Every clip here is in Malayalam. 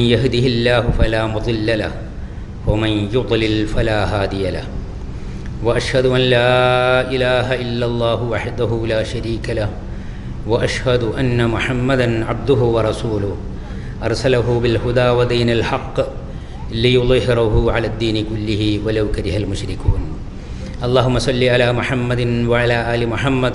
يهده الله فلا مضل له ومن يضلل فلا هادي له. وأشهد أن لا إله إلا الله وحده لا شريك له وأشهد أن محمدا عبده ورسوله. أرسله بالهدى ودين الحق ليظهره على الدين كله ولو كره المشركون. اللهم صل على محمد وعلى آل محمد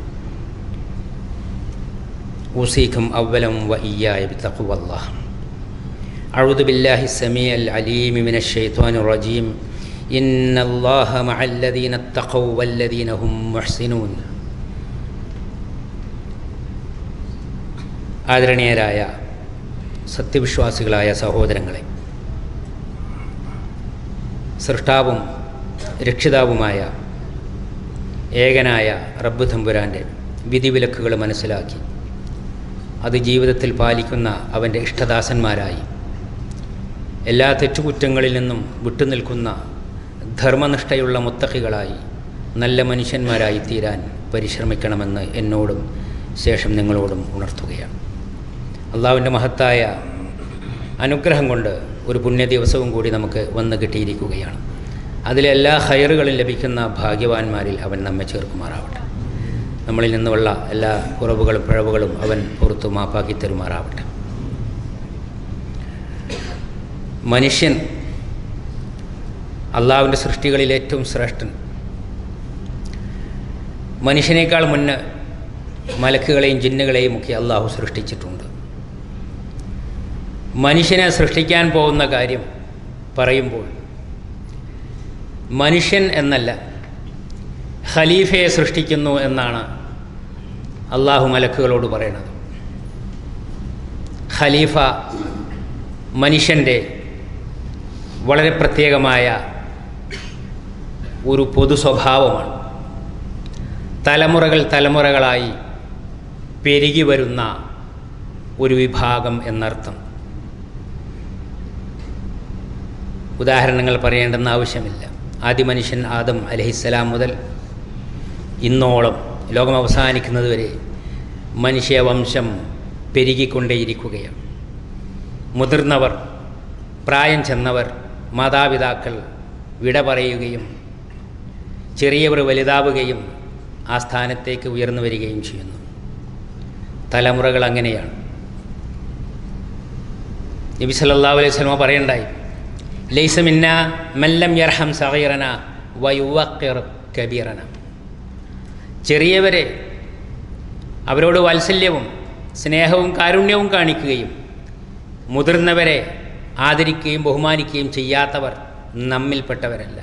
اوصيكم اولا واياي بتقوى الله أعوذ بالله السميع العليم من الشيطان الرجيم إن الله مع الذين اتقوا والذين هم محسنون ആദരണീയരായ സത്യവിശ്വാസികളായ സഹോദരങ്ങളെ സൃഷ്ടാവും രക്ഷിതാവുമായ ഏകനായ റബ്ബ് തമ്പുരാൻ്റെ വിധിവിലക്കുകൾ മനസ്സിലാക്കി അത് ജീവിതത്തിൽ പാലിക്കുന്ന അവന്റെ ഇഷ്ടദാസന്മാരായി. എല്ലാ തെറ്റുകുറ്റങ്ങളിൽ നിന്നും വിട്ടുനിൽക്കുന്ന ധർമ്മനിഷ്ഠയുള്ള മുത്തക്കികളായി നല്ല മനുഷ്യന്മാരായി തീരാൻ പരിശ്രമിക്കണമെന്ന് എന്നോടും ശേഷം നിങ്ങളോടും ഉണർത്തുകയാണ്. അള്ളാവിന്റെ മഹത്തായ അനുഗ്രഹം കൊണ്ട് ഒരു പുണ്യ ദിവസവും കൂടി നമുക്ക് വന്ന് കിട്ടിയിരിക്കുകയാണ്. അതിലെല്ലാ ഹയറുകളും ലഭിക്കുന്ന ഭാഗ്യവാന്മാരിൽ അവൻ നമ്മെ ചേർക്കുമാറാവട്ടെ. നമ്മളിൽ നിന്നുള്ള എല്ലാ കുറവുകളും പിഴവുകളും അവൻ പുറത്തു മാപ്പാക്കി തരുമാറാവട്ടെ. മനുഷ്യൻ അള്ളാവിന്റെ സൃഷ്ടികളിൽ ഏറ്റവും ശ്രേഷ്ഠൻ. മനുഷ്യനേക്കാൾ മുന്ന് മലക്കുകളെയും ജിന്നുകളെയും ഒക്കെ അള്ളാഹു സൃഷ്ടിച്ചിട്ടുണ്ട്. മനുഷ്യനെ സൃഷ്ടിക്കാൻ പോകുന്ന കാര്യം പറയുമ്പോൾ മനുഷ്യൻ എന്നല്ല ഖലീഫയെ സൃഷ്ടിക്കുന്നു എന്നാണ് അള്ളാഹു മലക്കുകളോട് പറയണത്. ഖലീഫ മനുഷ്യന്റെ വളരെ പ്രത്യേകമായ ഒരു പൊതു സ്വഭാവമാണ്. തലമുറകൾ തലമുറകളായി പെരുകി വരുന്ന ഒരു വിഭാഗം എന്നർത്ഥം. ഉദാഹരണങ്ങൾ പറയേണ്ടെന്ന് ആവശ്യമില്ല. ആദ്യ മനുഷ്യൻ ആദം അലഹിസ്സലാം മുതൽ ഇന്നോളം ലോകം അവസാനിക്കുന്നത് വരെ മനുഷ്യവംശം പെരുകിക്കൊണ്ടേയിരിക്കുകയാണ്. മുതിർന്നവർ പ്രായം ചെന്നവർ മാതാപിതാക്കൾ വിട പറയുകയും ചെറിയവർ വലുതാവുകയും ആ സ്ഥാനത്തേക്ക് ഉയർന്നു വരികയും ചെയ്യുന്നു. തലമുറകൾ അങ്ങനെയാണ്. നബി സല്ലാ അലൈഹി സ്വലമ പറയണ്ടായി ലൈസമിന്ന മല്ലം യർഹം സഹീറന വയുവക്കിർ കബീറന. ചെറിയവരെ അവരോട് വാത്സല്യവും സ്നേഹവും കാരുണ്യവും കാണിക്കുകയും മുതിർന്നവരെ ആദരിക്കുകയും ബഹുമാനിക്കുകയും ചെയ്യാത്തവർ നമ്മിൽപ്പെട്ടവരല്ല.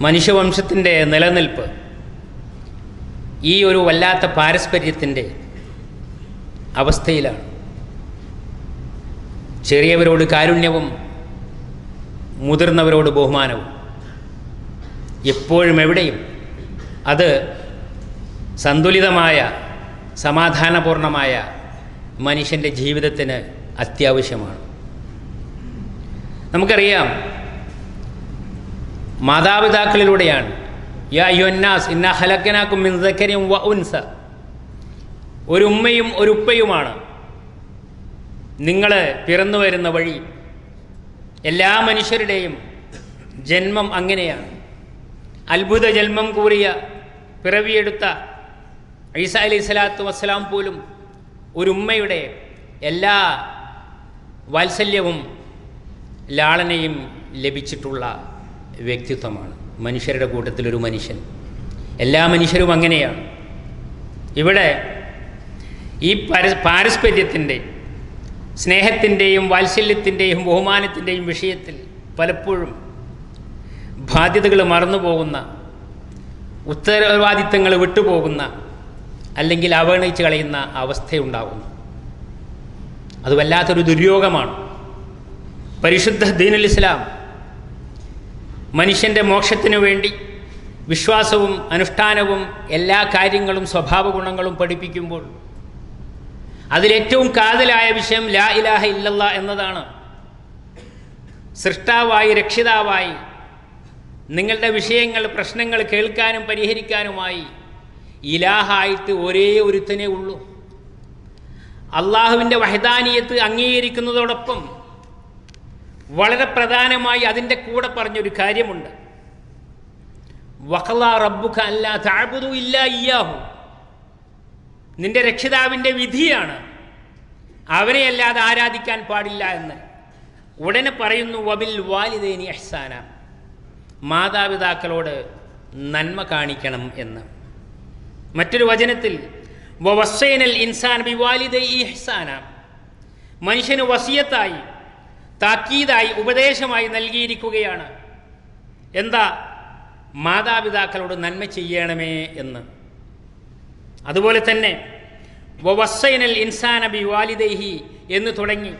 മനുഷ്യവംശത്തിന്റെ നിലനിൽപ്പ് ഈ ഒരു വല്ലാത്ത പാരസ്പര്യത്തിന്റെ അവസ്ഥയിലാണ്. ചെറിയവരോട് കാരുണ്യവും മുതിർന്നവരോട് ബഹുമാനവും. എപ്പോഴും എവിടെയും അത് സന്തുലിതമായ സമാധാനപൂർണമായ മനുഷ്യന്റെ ജീവിതത്തിന് അത്യാവശ്യമാണ്. നമുക്കറിയാം മാതാപിതാക്കളിലൂടെയാണ് യാ ഇന്ന ഹലക്കനാക്കും മിൻസക്കരിയും വ ഉൻസ. ഒരു ഉമ്മയും ഒരു ഉപ്പയുമാണ് നിങ്ങൾ പിറന്നു വരുന്ന വഴി. എല്ലാ മനുഷ്യരുടെയും ജന്മം അങ്ങനെയാണ്. അത്ഭുത ജന്മം കൂറിയ പിറവിയെടുത്ത ഈസ അലി സ്വലാത്തു വസ്സലാം പോലും ഒരു ഉമ്മയുടെ എല്ലാ വാത്സല്യവും ലാളനയും ലഭിച്ചിട്ടുള്ള വ്യക്തിത്വമാണ്. മനുഷ്യരുടെ കൂട്ടത്തിലൊരു മനുഷ്യൻ. എല്ലാ മനുഷ്യരും അങ്ങനെയാണ്. ഇവിടെ ഈ പര പാരസ്പര്യത്തിന്റെ സ്നേഹത്തിന്റെയും വാത്സല്യത്തിന്റെയും ബഹുമാനത്തിന്റെയും വിഷയത്തിൽ പലപ്പോഴും ബാധ്യതകൾ മറന്നുപോകുന്ന ഉത്തരവാദിത്തങ്ങൾ വിട്ടുപോകുന്ന അല്ലെങ്കിൽ അവഗണിച്ച് കളയുന്ന അവസ്ഥയുണ്ടാകുന്നു. അത് വല്ലാത്തൊരു ദുര്യോഗമാണ്. പരിശുദ്ധ ദീനുൽ ഇസ്ലാം മനുഷ്യന്റെ മോക്ഷത്തിനു വേണ്ടി വിശ്വാസവും അനുഷ്ഠാനവും എല്ലാ കാര്യങ്ങളും സ്വഭാവ ഗുണങ്ങളും പഠിപ്പിക്കുമ്പോൾ അതിലേറ്റവും കാതലായ വിഷയം ലാ ഇലാഹ ഇല്ലല്ല എന്നതാണ്. സൃഷ്ടാവായി രക്ഷിതാവായി നിങ്ങളുടെ വിഷയങ്ങൾ പ്രശ്നങ്ങൾ കേൾക്കാനും പരിഹരിക്കാനുമായി ഇലാഹായിട്ട് ഒരേ ഒരുത്തനേ ഉള്ളൂ. അള്ളാഹുവിന്റെ വഹദാനീയത്ത് അംഗീകരിക്കുന്നതോടൊപ്പം വളരെ പ്രധാനമായി അതിന്റെ കൂടെ പറഞ്ഞൊരു കാര്യമുണ്ട്. വഖല റബ്ബുഖ അല്ലാ താഴ്ബുദു ഇല്ല ഇയാഹു നിന്റെ രക്ഷിതാവിന്റെ വിധിയാണ് അവനെ അല്ലാതെ ആരാധിക്കാൻ പാടില്ല എന്ന്. ഉടനെ പറയുന്നു വബിൽ വാലിദേനി അഹ്സാന. മാതാപിതാക്കളോട് നന്മ കാണിക്കണം എന്ന്. മറ്റൊരു വചനത്തിൽ വസൈനൽ ഇൻസാൻ ബി വാലിദൈ ഇഹ്സാന. മനുഷ്യന് വസിയത്തായി താക്കീതായി ഉപദേശമായി നൽകിയിരിക്കുകയാണ്. എന്താ? മാതാപിതാക്കളോട് നന്മ ചെയ്യണമേ എന്ന്. അതുപോലെ തന്നെ വസൈനൽ ഇൻസാന ബി വാലിദൈഹി എന്ന് തുടങ്ങി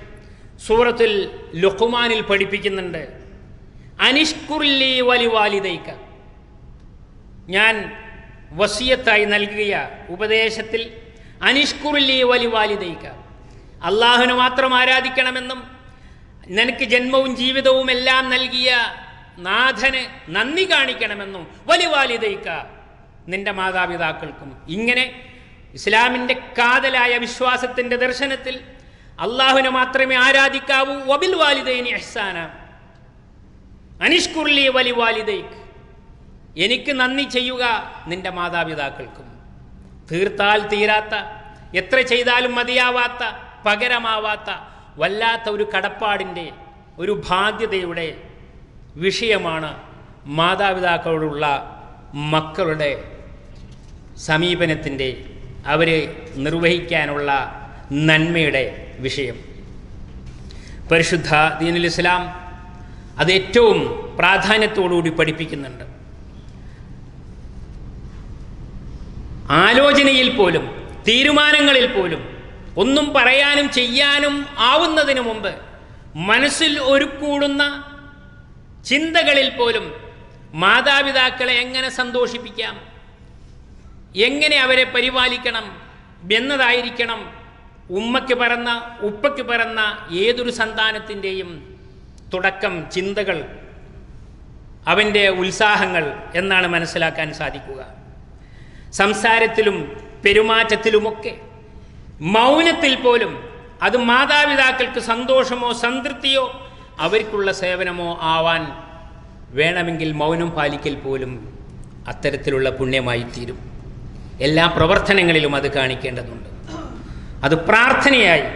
സൂറത്തുൽ ലുഖ്മാനിൽ പഠിപ്പിക്കുന്നുണ്ട്. അനിഷ്കുർലി വലി വാലിദൈക്ക ഞാൻ വസിയത്തായി നൽകിയ ഉപദേശത്തിൽ അനിഷ്കുർലി വലി വാലിദൈക്ക അള്ളാഹുനു മാത്രം ആരാധിക്കണമെന്നും നിനക്ക് ജന്മവും ജീവിതവും എല്ലാം നൽകിയ നാഥന് നന്ദി കാണിക്കണമെന്നും വലി വാലിദൈക്ക നിന്റെ മാതാപിതാക്കൾക്കും. ഇങ്ങനെ ഇസ്ലാമിന്റെ കാതലായ വിശ്വാസത്തിന്റെ ദർശനത്തിൽ അള്ളാഹുവിനെ മാത്രമേ ആരാധിക്കാവൂ. വബിൽ വാലിദൈനി അഹ്സാന. അനിഷ്കുർലി വലി വാലിദൈക്ക് എനിക്ക് നന്ദി ചെയ്യുക നിന്റെ മാതാപിതാക്കൾക്കും. തീർത്താൽ തീരാത്ത എത്ര ചെയ്താലും മതിയാവാത്ത പകരമാവാത്ത വല്ലാത്ത ഒരു കടപ്പാടിന്റെ ഒരു ബാധ്യതയുടെ വിഷയമാണ് മാതാപിതാക്കളോടുള്ള മക്കളുടെ സമീപനത്തിന്റെ അവരെ നിർവഹിക്കാനുള്ള നന്മയുടെ വിഷയം. പരിശുദ്ധ ദീനുൽ ഇസ്ലാം അത് ഏറ്റവും പ്രാധാന്യത്തോടുകൂടി പഠിപ്പിക്കുന്നുണ്ട്. ആലോചനയിൽ പോലും തീരുമാനങ്ങളിൽ പോലും ഒന്നും പറയാനും ചെയ്യാനും ആവുന്നതിന് മുമ്പ് മനസ്സിൽ ഒരുക്കൂടുന്ന ചിന്തകളിൽ പോലും മാതാപിതാക്കളെ എങ്ങനെ സന്തോഷിപ്പിക്കാം? എങ്ങനെ അവരെ പരിപാലിക്കണം? എന്നതായിരിക്കണം ഉമ്മയ്ക്ക് പറന്ന ഉപ്പയ്ക്ക് പറന്ന ഏതൊരു സന്താനത്തിന്റെയും തുടക്കം ചിന്തകൾ അവന്റെ ഉത്സാഹങ്ങൾ എന്നാണ് മനസ്സിലാക്കാൻ സാധിക്കുക. സംസാരത്തിലും പെരുമാറ്റത്തിലുമൊക്കെ മൗനത്തിൽ പോലും അത് മാതാപിതാക്കൾക്ക് സന്തോഷമോ സംതൃപ്തിയോ അവർക്കുള്ള സേവനമോ ആവാൻ വേണമെങ്കിൽ മൗനം പാലിക്കൽ പോലും അത്തരത്തിലുള്ള പുണ്യമായി തീരും. എല്ലാ പ്രവർത്തനങ്ങളിലും അത് കാണിക്കേണ്ടതുണ്ട്. അത് പ്രാർത്ഥനയായി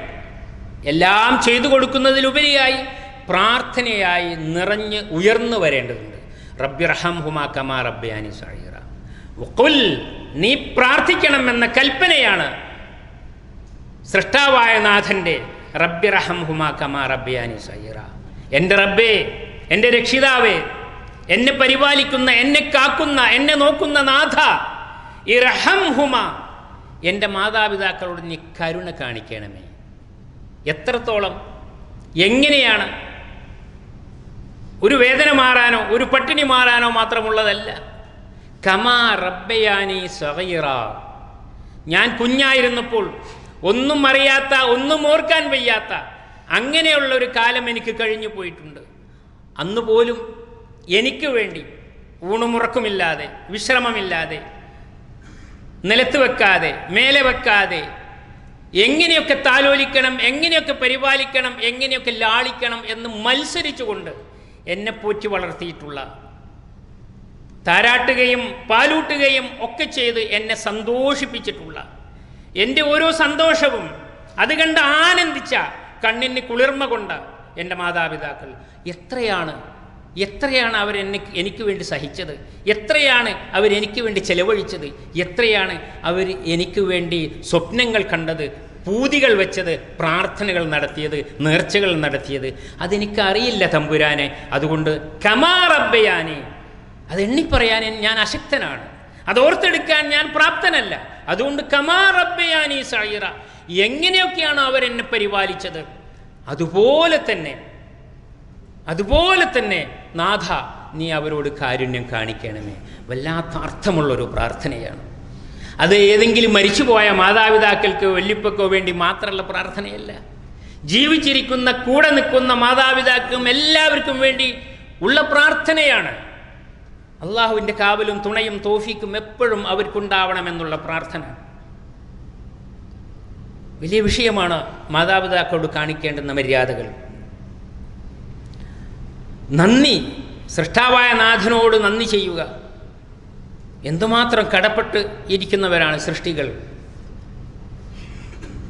എല്ലാം ചെയ്തു കൊടുക്കുന്നതിലുപരിയായി പ്രാർത്ഥനയായി നിറഞ്ഞ് ഉയർന്നു വരേണ്ടതുണ്ട്. റബ്ബി റഹം ഹുമാ കമാ റബ്ബിയാനി സാഹിറ വഖുൽ നീ പ്രാർത്ഥിക്കണം എന്ന കൽപ്പനയാണ് സൃഷ്ടാവായ നാഥന്റെ റബ്ബി റഹം ഹുമാ കമാ റബ്ബിയാനി സാഹിറ എന്റെ റബ്ബേ എന്റെ രക്ഷിതാവേ എന്നെ പരിപാലിക്കുന്ന എന്നെ കാക്കുന്ന എന്നെ നോക്കുന്ന നാഥ ഇറഹം ഹുമ എന്റെ മാതാപിതാക്കളോട് നീ കരുണ കാണിക്കണമേ. എത്രത്തോളം എങ്ങനെയാണ് ഒരു വേദന മാറാനോ ഒരു പട്ടിണി മാറാനോ മാത്രമുള്ളതല്ല. കമാ റബ്ബയാനി സഹീറ ഞാൻ കുഞ്ഞായിരുന്നപ്പോൾ ഒന്നും അറിയാത്ത ഒന്നും ഓർക്കാൻ വയ്യാത്ത അങ്ങനെയുള്ള ഒരു കാലം എനിക്ക് കഴിഞ്ഞു പോയിട്ടുണ്ട്. അന്ന് പോലും എനിക്ക് വേണ്ടി ഊണുമുറക്കുമില്ലാതെ വിശ്രമമില്ലാതെ നിലത്ത് വെക്കാതെ മേലെ വെക്കാതെ എങ്ങനെയൊക്കെ താലോലിക്കണം എങ്ങനെയൊക്കെ പരിപാലിക്കണം എങ്ങനെയൊക്കെ ലാളിക്കണം എന്ന് മത്സരിച്ചുകൊണ്ട് എന്നെ പോറ്റി വളർത്തിയിട്ടുള്ള. താരാട്ടുകയും പാലൂട്ടുകയും ഒക്കെ ചെയ്ത് എന്നെ സന്തോഷിപ്പിച്ചിട്ടുള്ള. എന്റെ ഓരോ സന്തോഷവും അത് കണ്ട് ആനന്ദിച്ച കണ്ണിന് കുളിർമ കൊണ്ട എന്റെ മാതാപിതാക്കൾ. എത്രയാണ് എത്രയാണ് അവരെന്നെ എനിക്ക് വേണ്ടി സഹിച്ചത്? എത്രയാണ് അവരെനിക്ക് വേണ്ടി ചെലവഴിച്ചത്? എത്രയാണ് അവർ എനിക്ക് വേണ്ടി സ്വപ്നങ്ങൾ കണ്ടത്? പൂതികൾ വെച്ചത് പ്രാർത്ഥനകൾ നടത്തിയത് നേർച്ചകൾ നടത്തിയത്. അതെനിക്കറിയില്ല തമ്പുരാനെ. അതുകൊണ്ട് കമാറബ്ബയാനെ അത് എണ്ണിപ്പറയാൻ ഞാൻ അശക്തനാണ്. അത് ഓർത്തെടുക്കാൻ ഞാൻ പ്രാപ്തനല്ല. അതുകൊണ്ട് കമാറബ്ബയാനി സായിറ എങ്ങനെയൊക്കെയാണ് അവരെന്നെ പരിപാലിച്ചത്? അതുപോലെ തന്നെ അതുപോലെ തന്നെ നാഥ നീ അവരോട് കാരുണ്യം കാണിക്കണമേ. വല്ലാത്ത അർത്ഥമുള്ളൊരു പ്രാർത്ഥനയാണ്. അത് ഏതെങ്കിലും മരിച്ചുപോയ മാതാപിതാക്കൾക്ക് വല്യപ്പക്കോ വേണ്ടി മാത്രമുള്ള പ്രാർത്ഥനയല്ല. ജീവിച്ചിരിക്കുന്ന കൂടെ നിൽക്കുന്ന മാതാപിതാക്കും എല്ലാവർക്കും വേണ്ടി ഉള്ള പ്രാർത്ഥനയാണ്. അള്ളാഹുവിന്റെ കാവലും തുണയും തോഫിക്കും എപ്പോഴും അവർക്കുണ്ടാവണമെന്നുള്ള പ്രാർത്ഥന. വലിയ വിഷയമാണ് മാതാപിതാക്കളോട് കാണിക്കേണ്ടുന്ന മര്യാദകൾ. നന്ദി. സൃഷ്ടാവായ നാഥനോട് നന്ദി ചെയ്യുക. എന്തുമാത്രം കടപ്പെട്ട് ഇരിക്കുന്നവരാണ് സൃഷ്ടികൾ?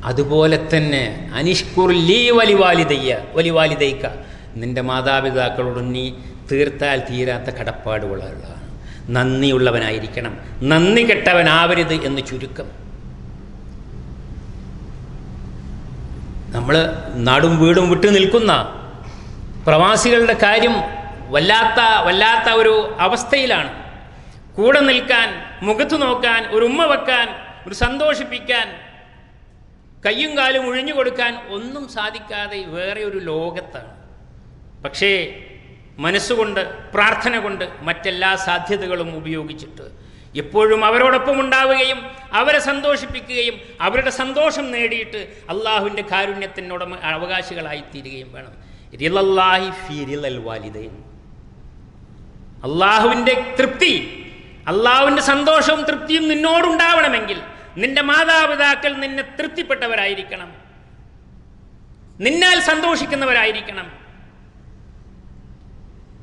അതുപോലെ തന്നെ അനിഷ്കുർ ലീ വലിവാലിതയ്യ വലിവാലിതയ്ക്ക നിന്റെ മാതാപിതാക്കളോട് നീ തീർത്താൽ തീരാത്ത കടപ്പാടുകളുള്ളതാണ് നന്ദിയുള്ളവനായിരിക്കണം. നന്ദി കെട്ടവനാവരുത് എന്ന് ചുരുക്കം. നമ്മൾ നാടും വീടും വിട്ടു നിൽക്കുന്ന പ്രവാസികളുടെ കാര്യം വല്ലാത്ത വല്ലാത്ത ഒരു അവസ്ഥയിലാണ്. കൂടെ നിൽക്കാൻ മുഖത്ത് നോക്കാൻ ഒരു ഉമ്മ വെക്കാൻ ഒരു സന്തോഷിപ്പിക്കാൻ കയ്യും കാലും ഒഴിഞ്ഞു കൊടുക്കാൻ ഒന്നും സാധിക്കാതെ വേറെ ഒരു ലോകത്താണ്. പക്ഷേ മനസ്സുകൊണ്ട് പ്രാർത്ഥന കൊണ്ട് മറ്റെല്ലാ സാധ്യതകളും ഉപയോഗിച്ചിട്ട് എപ്പോഴും അവരോടൊപ്പം ഉണ്ടാവുകയും അവരെ സന്തോഷിപ്പിക്കുകയും അവരുടെ സന്തോഷം നേടിയിട്ട് അള്ളാഹുവിന്റെ കാരുണ്യത്തിനോട് അവകാശികളായി തീരുകയും വേണം. റിലല്ലാഹി ഫി വാലിദൈൻ. അള്ളാഹുവിന്റെ തൃപ്തി അള്ളാഹുവിന്റെ സന്തോഷവും തൃപ്തിയും നിന്നോടുണ്ടാവണമെങ്കിൽ നിന്റെ മാതാപിതാക്കൾ നിന്നെ തൃപ്തിപ്പെട്ടവരായിരിക്കണം. നിന്നാൽ സന്തോഷിക്കുന്നവരായിരിക്കണം.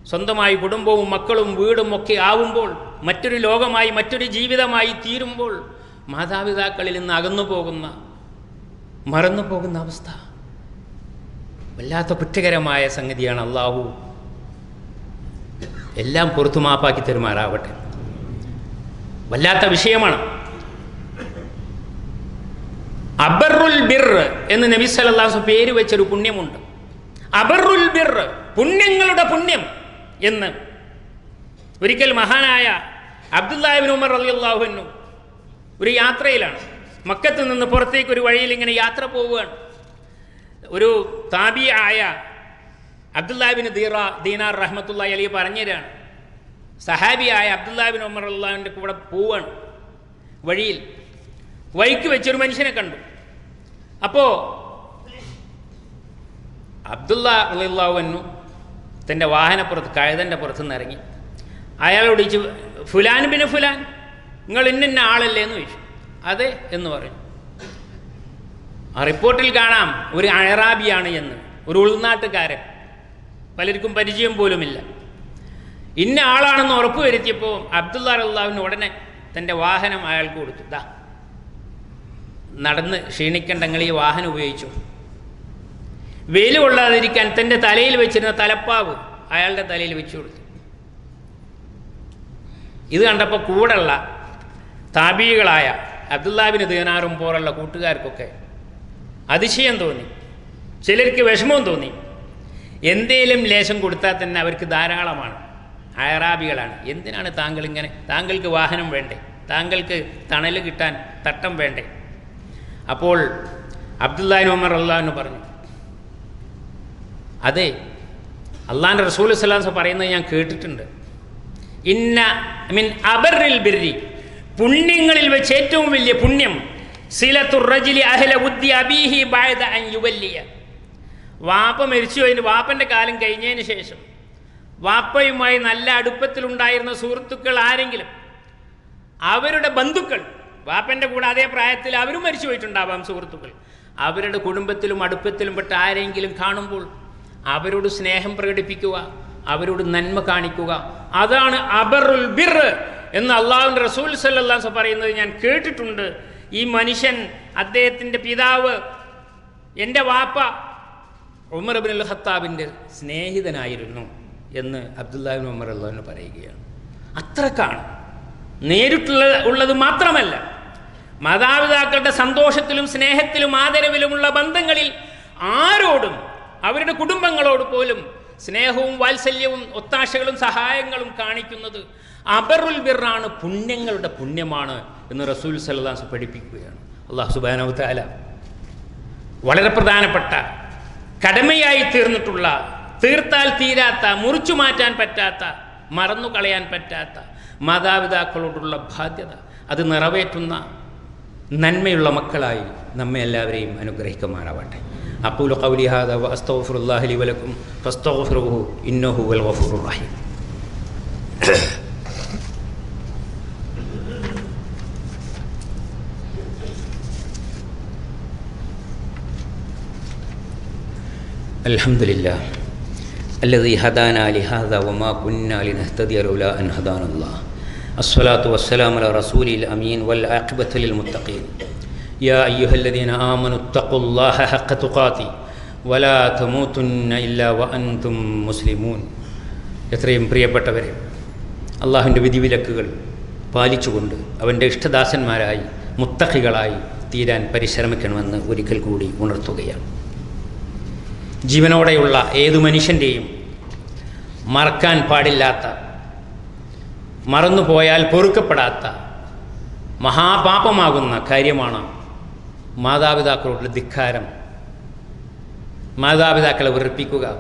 സ്വന്തമായി കുടുംബവും മക്കളും വീടും ഒക്കെ ആവുമ്പോൾ മറ്റൊരു ലോകമായി മറ്റൊരു ജീവിതമായി തീരുമ്പോൾ മാതാപിതാക്കളിൽ നിന്ന് അകന്നു പോകുന്ന മറന്നു പോകുന്ന അവസ്ഥ. വല്ലാത്ത കുറ്റകരമായ സംഗതിയാണ് അള്ളാഹു. എല്ലാം പുറത്തു മാപ്പാക്കി തരുമാറാവട്ടെ. വല്ലാത്ത വിഷയമാണ്. അബറുൽ ബിർ എന്ന് നബി സല്ലാസ് പേര് വെച്ചൊരു പുണ്യമുണ്ട്. അബറുൽ ബിർ പുണ്യങ്ങളുടെ പുണ്യം എന്ന്. ഒരിക്കൽ മഹാനായ അബ്ദുല്ലാഹിബിൻ ഉമർ അലി അള്ളാഹുവിനു ഒരു യാത്രയിലാണ്. മക്കത്ത് നിന്ന് പുറത്തേക്ക് ഒരു വഴിയിൽ ഇങ്ങനെ യാത്ര പോവുകയാണ്. ഒരു താബിയായ അബ്ദുല്ലാഹിബിൻ ദീറ ദീനാർ റഹ്മത്തുള്ള അലി പറഞ്ഞുതരാണ്. സഹാബിയായ അബ്ദുല്ലാബിൻ ഉമർ അള്ളാഹുവിന്റെ കൂടെ പോവാണ്. വഴിയിൽ. വഴിക്ക് വെച്ചൊരു മനുഷ്യനെ കണ്ടു. അപ്പോൾ അബ്ദുല്ല അള്ളാഹുവന്നു തന്റെ വാഹനപ്പുറത്ത് കഴുതന്റെ പുറത്ത് നിന്ന് ഇറങ്ങി. അയാളോട് ചോദിച്ചു ഫുലാൻ പിന്നെ ഫുലാൻ? നിങ്ങൾ ഇന്നിന്ന ആളല്ലേ എന്ന് ചോദിച്ചു. അതെ എന്ന് പറഞ്ഞു. ആ റിപ്പോർട്ടിൽ കാണാം ഒരു അഴറാബിയാണ് എന്ന്. ഒരു ഉൾനാട്ടുകാരൻ. പലർക്കും പരിചയം പോലുമില്ല. ഇന്ന ആളാണെന്ന് ഉറപ്പ് വരുത്തിയപ്പോൾ അബ്ദുള്ള അള്ളാഹുവിന് ഉടനെ തന്റെ വാഹനം അയാൾക്ക് കൊടുത്തു. ദാ നടന്ന് ക്ഷീണിക്കണ്ടെങ്കിൽ ഈ വാഹനം ഉപയോഗിച്ചു. വെയിൽ കൊള്ളാതിരിക്കാൻ തന്റെ തലയിൽ വെച്ചിരുന്ന തലപ്പാവ് അയാളുടെ തലയിൽ വെച്ചു കൊടുത്തു. ഇത് കണ്ടപ്പോൾ കൂടെയുള്ള താബീകളായ അബ്ദുല്ലാബിന് ദീനാറും പോലുള്ള കൂട്ടുകാർക്കൊക്കെ അതിശയം തോന്നി. ചിലർക്ക് വിഷമവും തോന്നി. എന്തേലും ലേശം കൊടുത്താൽ തന്നെ അവർക്ക് ധാരാളമാണ്. അയറാബികളാണ്. എന്തിനാണ് താങ്കൾ ഇങ്ങനെ താങ്കൾക്ക് വാഹനം വേണ്ടേ? താങ്കൾക്ക് തണൽ കിട്ടാൻ തട്ടം വേണ്ടേ? അപ്പോൾ അബ്ദുല്ലാഹിൻ ഉമർ അള്ളാഹു പറഞ്ഞു അതെ അള്ളാഹിന്റെ റസൂൽ സ്വലാസ് പറയുന്നത് ഞാൻ കേട്ടിട്ടുണ്ട്. ഇന്ന മീൻ അബറിൽ ബിർരി പുണ്യങ്ങളിൽ വെച്ച് ഏറ്റവും വലിയ പുണ്യം വാപ്പ മരിച്ചു കഴിഞ്ഞ് വാപ്പന്റെ കാലം കഴിഞ്ഞതിന് ശേഷം വാപ്പയുമായി നല്ല അടുപ്പത്തിലുണ്ടായിരുന്ന സുഹൃത്തുക്കൾ ആരെങ്കിലും? അവരുടെ ബന്ധുക്കൾ. വാപ്പന്റെ കൂടെ അതേ പ്രായത്തിൽ അവരും മരിച്ചു പോയിട്ടുണ്ടാവാം സുഹൃത്തുക്കൾ. അവരുടെ കുടുംബത്തിലും അടുപ്പത്തിലും പെട്ട ആരെങ്കിലും കാണുമ്പോൾ അവരോട് സ്നേഹം പ്രകടിപ്പിക്കുക അവരോട് നന്മ കാണിക്കുക. അതാണ് അബറുൽ ബിർ എന്ന് അള്ളാഹുവിന്റെ റസൂൽ സല്ലാസ് പറയുന്നത് ഞാൻ കേട്ടിട്ടുണ്ട്. ഈ മനുഷ്യൻ അദ്ദേഹത്തിന്റെ പിതാവ് എന്റെ വാപ്പ ഉമർ അൽ ഖത്താബിന്റെ സ്നേഹിതനായിരുന്നു. എന്ന് അബ്ദുല്ലാഹിൻ ഉമർ അള്ളാഹിന് പറയുകയാണ്. അത്രക്കാണ്. നേരിട്ടുള്ള ഉള്ളത് മാത്രമല്ല മാതാപിതാക്കളുടെ സന്തോഷത്തിലും സ്നേഹത്തിലും ആദരവിലുമുള്ള ബന്ധങ്ങളിൽ ആരോടും അവരുടെ കുടുംബങ്ങളോട് പോലും സ്നേഹവും വാത്സല്യവും ഒത്താശകളും സഹായങ്ങളും കാണിക്കുന്നത് അബറുൽ ബിറാണ് പുണ്യങ്ങളുടെ പുണ്യമാണ് എന്ന് റസൂൽ സല്ലാസ് പഠിപ്പിക്കുകയാണ്. അള്ളാഹു സുബാനവത്താല വളരെ പ്രധാനപ്പെട്ട കടമയായി തീർന്നിട്ടുള്ള തീർത്താൽ തീരാത്ത മുറിച്ചു മാറ്റാൻ പറ്റാത്ത മറന്നു കളയാൻ പറ്റാത്ത മാതാപിതാക്കളോടുള്ള ബാധ്യത അത് നിറവേറ്റുന്ന നന്മയുള്ള മക്കളായി നമ്മെ എല്ലാവരെയും അനുഗ്രഹിക്കുമാറാവട്ടെ അക്കൂലു ഖൗലി ഹാദ വ അസ്തഗ്ഫിറുല്ലാഹി ലി വലക്കും ഫസ്തഗ്ഫിറുഹു ഇന്നഹു വൽ ഗഫൂറുർ റഹീം الحمد لله الذي هدانا لهذا وما كنا لنهتدي لولا أن هدانا الله الصلاة والسلام على رسول الأمين والعاقبة للمتقين يا أيها الذين آمنوا اتقوا الله حق تقاته ولا تموتن إلا وأنتم مسلمون എത്രയും പ്രിയപ്പെട്ടവരെ അള്ളാഹുവിൻ്റെ വിധിവിലക്കുകൾ പാലിച്ചുകൊണ്ട് അവൻ്റെ ഇഷ്ടദാസന്മാരായി മുത്തഖികളായി തീരാൻ പരിശ്രമിക്കണമെന്ന് ഒരിക്കൽ കൂടി ഉണർത്തുകയാണ് ജീവനോടെയുള്ള ഏതു മനുഷ്യൻ്റെയും മറക്കാൻ പാടില്ലാത്ത മറന്നുപോയാൽ പൊറുക്കപ്പെടാത്ത മഹാപാപമാകുന്ന കാര്യമാണ് മാതാപിതാക്കളോടുള്ള ധിക്കാരം. മാതാപിതാക്കളെ വെറുപ്പിക്കുക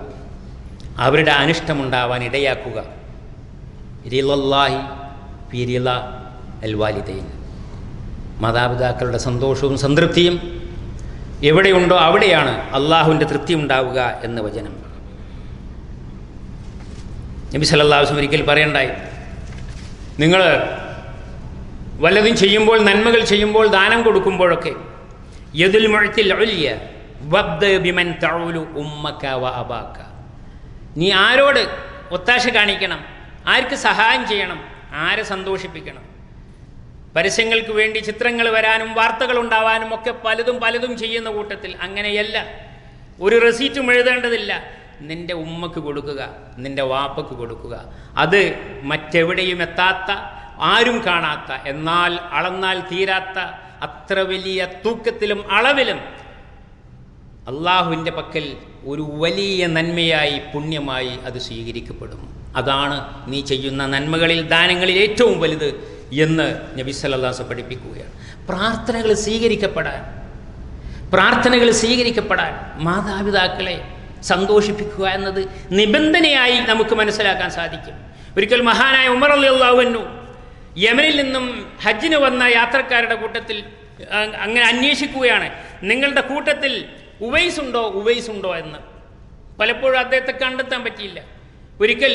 അവരുടെ അനിഷ്ടമുണ്ടാവാൻ ഇടയാക്കുക. രിലല്ലാഹി മാതാപിതാക്കളുടെ സന്തോഷവും സംതൃപ്തിയും എവിടെയുണ്ടോ അവിടെയാണ് അള്ളാഹുവിന്റെ തൃപ്തി ഉണ്ടാവുക എന്ന വചനം. നബി സല്ലാഹുസ്ലം ഒരിക്കൽ പറയണ്ടായി നിങ്ങൾ വല്ലതും ചെയ്യുമ്പോൾ നന്മകൾ ചെയ്യുമ്പോൾ ദാനം കൊടുക്കുമ്പോഴൊക്കെ യദുൽ മുഴത്തിൽ ഒല്യ ബിമൻ തഴുലു ഉമ്മക്ക അബാക്ക നീ ആരോട് ഒത്താശ കാണിക്കണം ആർക്ക് സഹായം ചെയ്യണം ആരെ സന്തോഷിപ്പിക്കണം? പരസ്യങ്ങൾക്ക് വേണ്ടി ചിത്രങ്ങൾ വരാനും വാർത്തകൾ ഉണ്ടാവാനും ഒക്കെ പലതും പലതും ചെയ്യുന്ന കൂട്ടത്തിൽ അങ്ങനെയല്ല. ഒരു റെസീറ്റും എഴുതേണ്ടതില്ല. നിന്റെ ഉമ്മക്ക് കൊടുക്കുക നിന്റെ വാപ്പക്ക് കൊടുക്കുക. അത് മറ്റെവിടെയും എത്താത്ത ആരും കാണാത്ത എന്നാൽ അളന്നാൽ തീരാത്ത അത്ര വലിയ തൂക്കത്തിലും അളവിലും അള്ളാഹുവിന്റെ പക്കൽ ഒരു വലിയ നന്മയായി പുണ്യമായി അത് സ്വീകരിക്കപ്പെടും. അതാണ് നീ ചെയ്യുന്ന നന്മകളിൽ ദാനങ്ങളിൽ ഏറ്റവും വലുത് എന്ന് നബി സല്ലാസ് പഠിപ്പിക്കുകയാണ്. പ്രാർത്ഥനകൾ സ്വീകരിക്കപ്പെടാൻ പ്രാർത്ഥനകൾ സ്വീകരിക്കപ്പെടാൻ മാതാപിതാക്കളെ സന്തോഷിപ്പിക്കുക എന്നത് നിബന്ധനയായി നമുക്ക് മനസ്സിലാക്കാൻ സാധിക്കും. ഒരിക്കൽ മഹാനായ ഉമർ അലി അള്ളാഹുവിനു യമനിൽ നിന്നും ഹജ്ജിന് വന്ന യാത്രക്കാരുടെ കൂട്ടത്തിൽ അങ്ങനെ അന്വേഷിക്കുകയാണ്. നിങ്ങളുടെ കൂട്ടത്തിൽ ഉവൈസ് ഉണ്ടോ ഉവൈസ് ഉണ്ടോ എന്ന്. പലപ്പോഴും അദ്ദേഹത്തെ കണ്ടെത്താൻ പറ്റിയില്ല. ഒരിക്കൽ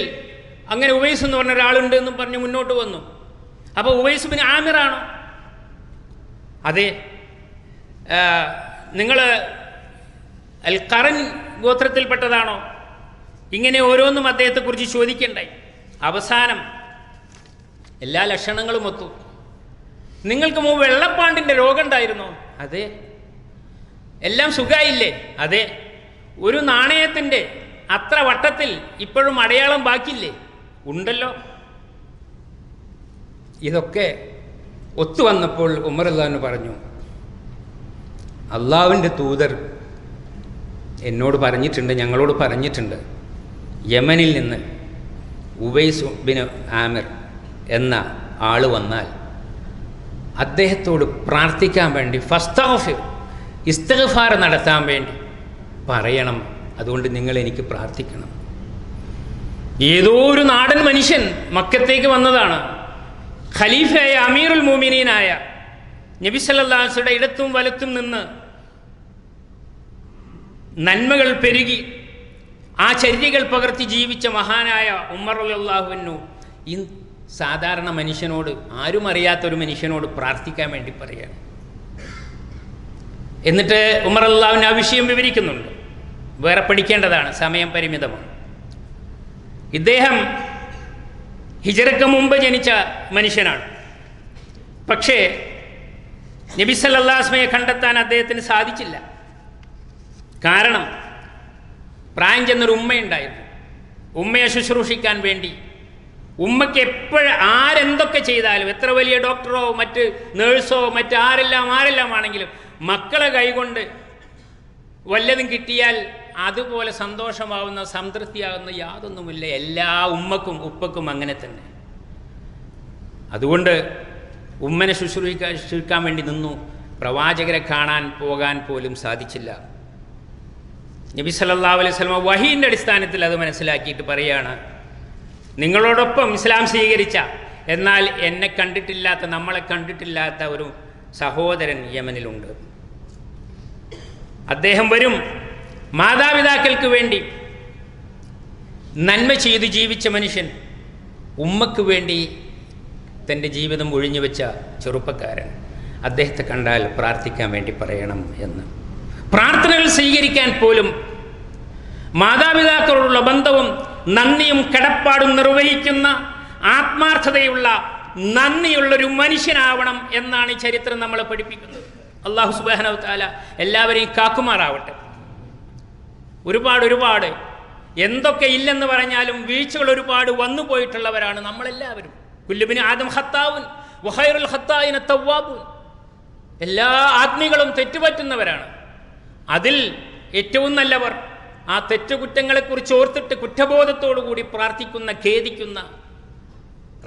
അങ്ങനെ ഉവൈസ് എന്ന് പറഞ്ഞ ഒരാളുണ്ട് എന്നും പറഞ്ഞ് മുന്നോട്ട് വന്നു. അപ്പോൾ ഉവൈസ് പിന്നെ ആമിറാണോ? അതെ. നിങ്ങൾ അൽ കറൻ ഗോത്രത്തിൽപ്പെട്ടതാണോ? ഇങ്ങനെ ഓരോന്നും അദ്ദേഹത്തെക്കുറിച്ച് ചോദിക്കണ്ടായി അവസാനം എല്ലാ ലക്ഷണങ്ങളും ഒത്തു. നിങ്ങൾക്ക് മുമ്പ് വെള്ളപ്പാണ്ടിന്റെ രോഗം ഉണ്ടായിരുന്നോ? അതെ. എല്ലാം സുഖമായില്ലേ അതെ. ഒരു നാണയത്തിന്റെ അത്ര വട്ടത്തിൽ ഇപ്പോഴും അടയാളം ബാക്കിയില്ലേ? ഉണ്ടല്ലോ. ഇതൊക്കെ ഒത്തു വന്നപ്പോൾ ഉമർ അള്ളാഹു പറഞ്ഞു അള്ളാവിന്റെ തൂതർ എന്നോട് പറഞ്ഞിട്ടുണ്ട് ഞങ്ങളോട് പറഞ്ഞിട്ടുണ്ട്. യമനിൽ നിന്ന് ഉബൈസ് ബിൻ ആമിർ എന്ന ആൾ വന്നാൽ അദ്ദേഹത്തോട് പ്രാർത്ഥിക്കാൻ വേണ്ടി ഫസ്താഫിർ ഇസ്തഗഫാർ നടത്താൻ വേണ്ടി പറയണം. അതുകൊണ്ട് നിങ്ങൾ എനിക്ക് പ്രാർത്ഥിക്കണം. ഏതോ ഒരു നാടൻ മനുഷ്യൻ മക്കത്തേക്ക് വന്നതാണ്. ഖലീഫയായ അമീറുൽ മോമിനീനായ നബി സല്ലാസുടെ ഇടത്തും വലത്തും നിന്ന് നന്മകൾ പെരുകി ആ ചര്യകൾ പകർത്തി ജീവിച്ച മഹാനായ ഉമ്മർ അള്ളാഹുവിനു ഈ സാധാരണ മനുഷ്യനോട് ആരും അറിയാത്തൊരു മനുഷ്യനോട് പ്രാർത്ഥിക്കാൻ വേണ്ടി പറയാണ് എന്നിട്ട് ഉമർ അള്ളാഹുവിന് ആ വിഷയം വിവരിക്കുന്നുണ്ട്. വേറെ പഠിക്കേണ്ടതാണ് സമയം പരിമിതമാണ്. ഇദ്ദേഹം ഹിജറക്ക് മുമ്പ് ജനിച്ച മനുഷ്യനാണ്. പക്ഷേ നബി സല്ലാസ്മയെ കണ്ടെത്താൻ അദ്ദേഹത്തിന് സാധിച്ചില്ല. കാരണം പ്രാഞ്ച് എന്നൊരു ഉമ്മയുണ്ടായിരുന്നു. ഉമ്മയെ ശുശ്രൂഷിക്കാൻ വേണ്ടി. ഉമ്മയ്ക്ക് എപ്പോഴും ആരെന്തൊക്കെ ചെയ്താലും എത്ര വലിയ ഡോക്ടറോ മറ്റ് നേഴ്സോ മറ്റ് ആരെല്ലാം ആരെല്ലാം ആണെങ്കിലും മക്കളെ കൈകൊണ്ട് വല്ലതും കിട്ടിയാൽ അതുപോലെ സന്തോഷമാവുന്ന സംതൃപ്തിയാകുന്ന യാതൊന്നുമില്ല. എല്ലാ ഉമ്മക്കും ഉപ്പക്കും അങ്ങനെ തന്നെ. അതുകൊണ്ട് ഉമ്മനെ ശുശ്രൂഷിക്കാൻ വേണ്ടി നിന്നു. പ്രവാചകരെ കാണാൻ പോകാൻ പോലും സാധിച്ചില്ല. നബി സല്ലാ അലൈഹി സ്വലമ വഹീന്റെ അടിസ്ഥാനത്തിൽ അത് മനസ്സിലാക്കിയിട്ട് പറയുകയാണ് നിങ്ങളോടൊപ്പം ഇസ്ലാം സ്വീകരിച്ച എന്നാൽ എന്നെ കണ്ടിട്ടില്ലാത്ത നമ്മളെ കണ്ടിട്ടില്ലാത്ത ഒരു സഹോദരൻ യമനിലുണ്ട്. അദ്ദേഹം വരും മാതാപിതാക്കൾക്ക് വേണ്ടി നന്മ ചെയ്ത് ജീവിച്ച മനുഷ്യൻ ഉമ്മക്ക് വേണ്ടി തന്റെ ജീവിതം ഒഴിഞ്ഞുവെച്ച ചെറുപ്പക്കാരൻ. അദ്ദേഹത്തെ കണ്ടാൽ പ്രാർത്ഥിക്കാൻ വേണ്ടി പറയണം എന്ന്. പ്രാർത്ഥനകൾ സ്വീകരിക്കാൻ പോലും മാതാപിതാക്കളോടുള്ള ബന്ധവും നന്ദിയും കടപ്പാടും നിർവഹിക്കുന്ന ആത്മാർത്ഥതയുള്ള നന്ദിയുള്ളൊരു മനുഷ്യനാവണം എന്നാണ് ഈ ചരിത്രം നമ്മളെ പഠിപ്പിക്കുന്നത്. അള്ളാഹു സുബാനവ് താല എല്ലാവരെയും കാക്കുമാറാവട്ടെ. ഒരുപാട് ഒരുപാട് എന്തൊക്കെ ഇല്ലെന്ന് പറഞ്ഞാലും വീഴ്ചകൾ ഒരുപാട് വന്നു പോയിട്ടുള്ളവരാണ് നമ്മളെല്ലാവരും. കുല്ലുബിന് ആദം ഹത്താവുൻ വഹൈറുൽ ഹത്തായിന തവ്വാബുൻ. എല്ലാ ആത്മികളും തെറ്റുപറ്റുന്നവരാണ്. അതിൽ ഏറ്റവും നല്ലവർ ആ തെറ്റുകുറ്റങ്ങളെക്കുറിച്ച് ഓർത്തിട്ട് കുറ്റബോധത്തോടു കൂടി പ്രാർത്ഥിക്കുന്ന ഖേദിക്കുന്ന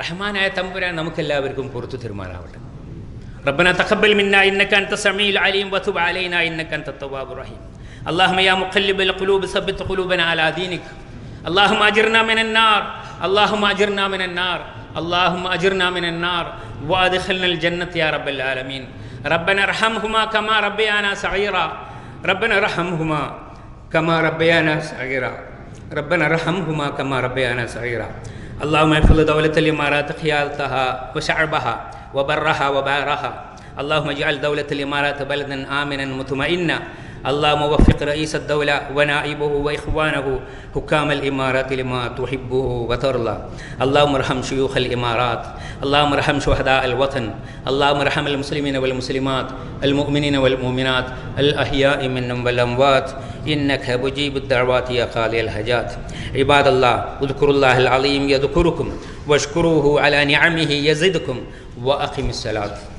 റഹ്മാനായ തമ്പുരാൻ നമുക്കെല്ലാവർക്കും പുറത്തു തീരുമാനാവട്ടെ ربنا تقبل منا انك انت السميع العليم وتب علينا انك انت التواب الرحيم اللهم يا مقلب القلوب ثبت قلوبنا على دينك اللهم اجرنا من النار اللهم اجرنا من النار اللهم اجرنا من النار وادخلنا الجنه يا رب العالمين ربنا ارحمهما كما ربيانا صغيرا ربنا ارحمهما كما ربيانا صغيرا. ربنا ارحمهما كما ربيانا صغيرا. اللهم احفظ دولة الإمارات خيارتها وشعبها وبرها وبارها. اللهم اجعل دولة الإمارات بلدا آمنا مطمئنا. اللهم وفق رئيس الدولة ونائبه وإخوانه حكام الإمارات لما تحبه وترضى. اللهم ارحم شيوخ الإمارات. اللهم ارحم شهداء الوطن. اللهم ارحم المسلمين والمسلمات المؤمنين والمؤمنات الأحياء منهم والأموات. إنك مجيب الدعوات يا قاضي الحاجات. عباد الله اذكروا الله العظيم يذكركم واشكروه على نعمه يزدكم وأقم الصلاة.